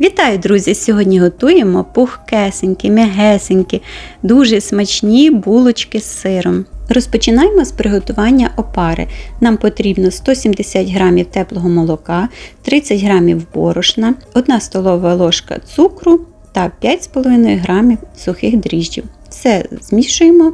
Вітаю, друзі! Сьогодні готуємо пухкесенькі, м'ягесенькі, дуже смачні булочки з сиром. Розпочинаємо з приготування опари. Нам потрібно 170 г теплого молока, 30 г борошна, 1 столова ложка цукру та 5,5 г сухих дріжджів. Все змішуємо,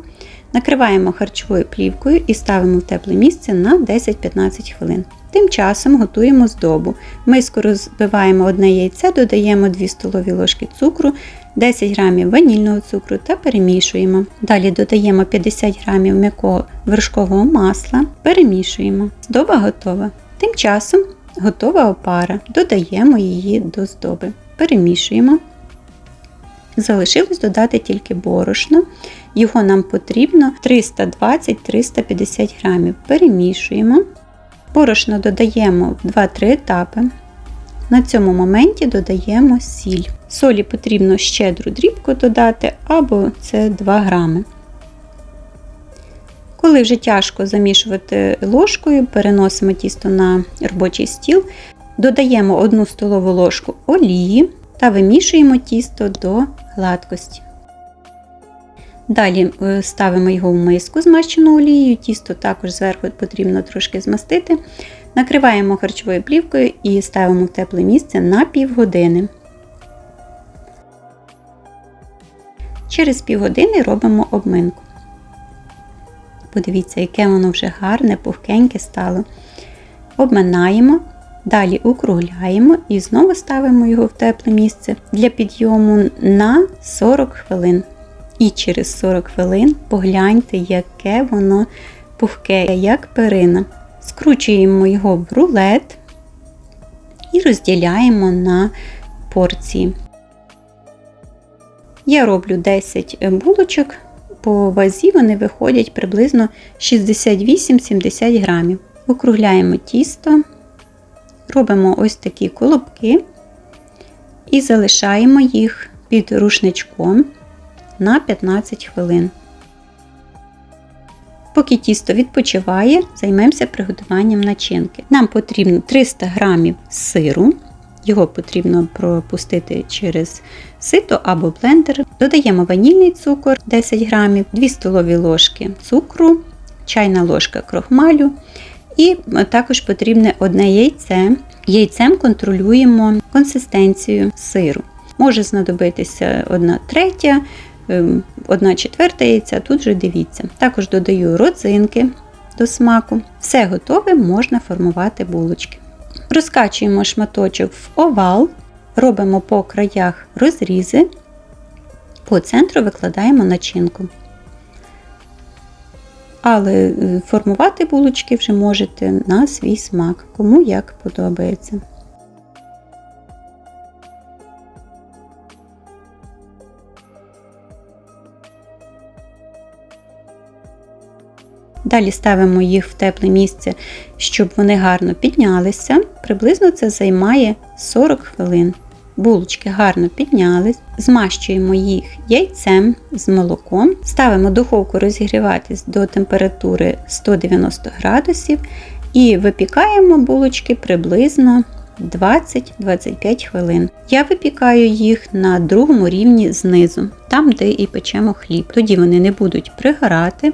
накриваємо харчовою плівкою і ставимо в тепле місце на 10-15 хвилин. Тим часом готуємо здобу. Миску розбиваємо одне яйце, додаємо 2 столові ложки цукру, 10 г ванільного цукру та перемішуємо. Далі додаємо 50 г м'якого вершкового масла, перемішуємо. Здоба готова. Тим часом готова опара. Додаємо її до здоби. Перемішуємо. Залишилось додати тільки борошно. Його нам потрібно 320-350 г. Перемішуємо. Борошно додаємо в 2-3 етапи. На цьому моменті додаємо сіль. Солі потрібно щедру дрібку додати або це 2 грами. Коли вже тяжко замішувати ложкою, переносимо тісто на робочий стіл, додаємо 1 столову ложку олії та вимішуємо тісто до гладкості. Далі е, ставимо його в миску змащену олією, тісто також зверху потрібно трошки змастити. Накриваємо харчовою плівкою і ставимо в тепле місце на півгодини. Через півгодини робимо обминку. Подивіться, яке воно вже гарне, пухкеньке стало. Обминаємо, далі округляємо і знову ставимо його в тепле місце для підйому на 40 хвилин. І через 40 хвилин погляньте, яке воно пухке, як перина. Скручуємо його в рулет і розділяємо на порції. Я роблю 10 булочок, по вазі вони виходять приблизно 68-70 грамів. Округляємо тісто, робимо ось такі колобки і залишаємо їх під рушничком на 15 хвилин. Поки тісто відпочиває, займемося приготуванням начинки. Нам потрібно 300 г сиру, його потрібно пропустити через сито або блендер. Додаємо ванільний цукор 10 г, 2 столові ложки цукру, чайна ложка крохмалю і також потрібне одне яйце. Яйцем контролюємо консистенцію сиру. Може знадобитися 1 третя, 1 четверта яйця, тут же дивіться. Також додаю родзинки до смаку. Все готове, можна формувати булочки. Розкачуємо шматочок в овал, робимо по краях розрізи, по центру викладаємо начинку. Але формувати булочки вже можете на свій смак, кому як подобається. Далі ставимо їх в тепле місце, щоб вони гарно піднялися. Приблизно це займає 40 хвилин. Булочки гарно піднялись, змащуємо їх яйцем з молоком, ставимо духовку розігріватись до температури 190 градусів і випікаємо булочки приблизно 20-25 хвилин. Я випікаю їх на другому рівні знизу, там, де і печемо хліб. Тоді вони не будуть пригорати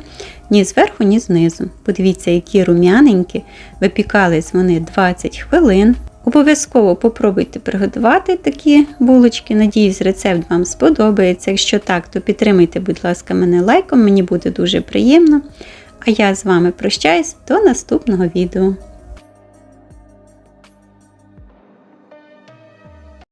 ні зверху, ні знизу. Подивіться, які рум'яненькі, випікались вони 20 хвилин. Обов'язково попробуйте приготувати такі булочки. Надіюсь, рецепт вам сподобається. Якщо так, то підтримайте, будь ласка, мене лайком, мені буде дуже приємно. А я з вами прощаюсь до наступного відео.